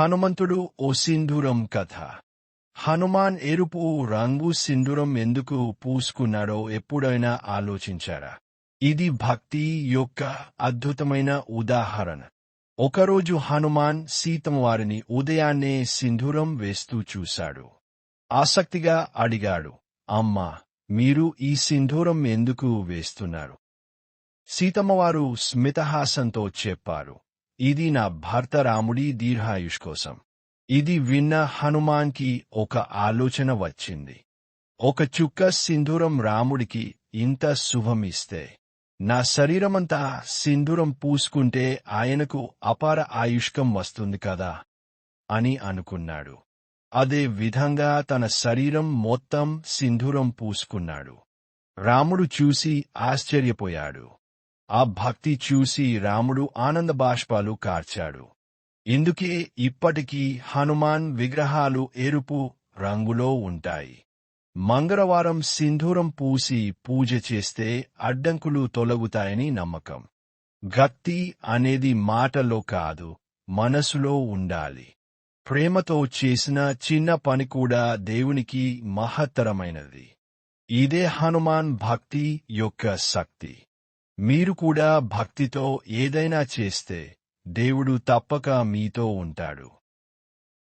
హనుమంతుడు ఓ సింధూరం కథ. హనుమాన్ ఎరుపు రంగు సింధూరం ఎందుకు పూసుకున్నాడో ఎప్పుడైనా ఆలోచించారా? ఇది భక్తి యొక్క అద్భుతమైన ఉదాహరణ. ఒకరోజు హనుమాన్ సీతమ్మ వారిని ఉదయాన్నే సింధూరం వేస్తూ చూశాడు. ఆసక్తిగా అడిగాడు అమ్మా మీరు ఈ సింధూరం ఎందుకు వేస్తున్నారు? సీతమ్మవారు స్మితహాసంతో చెప్పారు ఇది నా భర్త రాముడి దీర్ఘాయుష్ కోసం ఇది విన్న హనుమాన్కి ఒక ఆలోచన వచ్చింది. ఒక చుక్క సింధూరం రాముడికి ఇంత శుభమిస్తే. నా శరీరమంతా సింధూరం పూసుకుంటే ఆయనకు అపార ఆయుష్కం వస్తుంది కదా? అని అనుకున్నాడు. అదే విధంగా తన శరీరం మొత్తం సింధూరం పూసుకున్నాడు. రాముడు చూసి ఆశ్చర్యపోయాడు. ఆ భక్తి చూసి రాముడు ఆనంద బాష్పాలు కార్చాడు. ఇందుకే ఇప్పటికీ హనుమాన్ విగ్రహాలు ఎరుపు రంగులో ఉంటాయి. మంగళవారం సింధూరం పూసి పూజ చేస్తే అడ్డంకులు తొలగుతాయని నమ్మకం. గత్తి అనేది మాటలో కాదు మనసులో ఉండాలి. ప్రేమతో చేసిన చిన్న పని కూడా దేవునికి మహత్తరమైనది. ఇదే హనుమాన్ భక్తి యొక్క శక్తి. మీరు కూడా భక్తితో ఏదైనా చేస్తే దేవుడు తప్పక మీతో ఉంటాడు.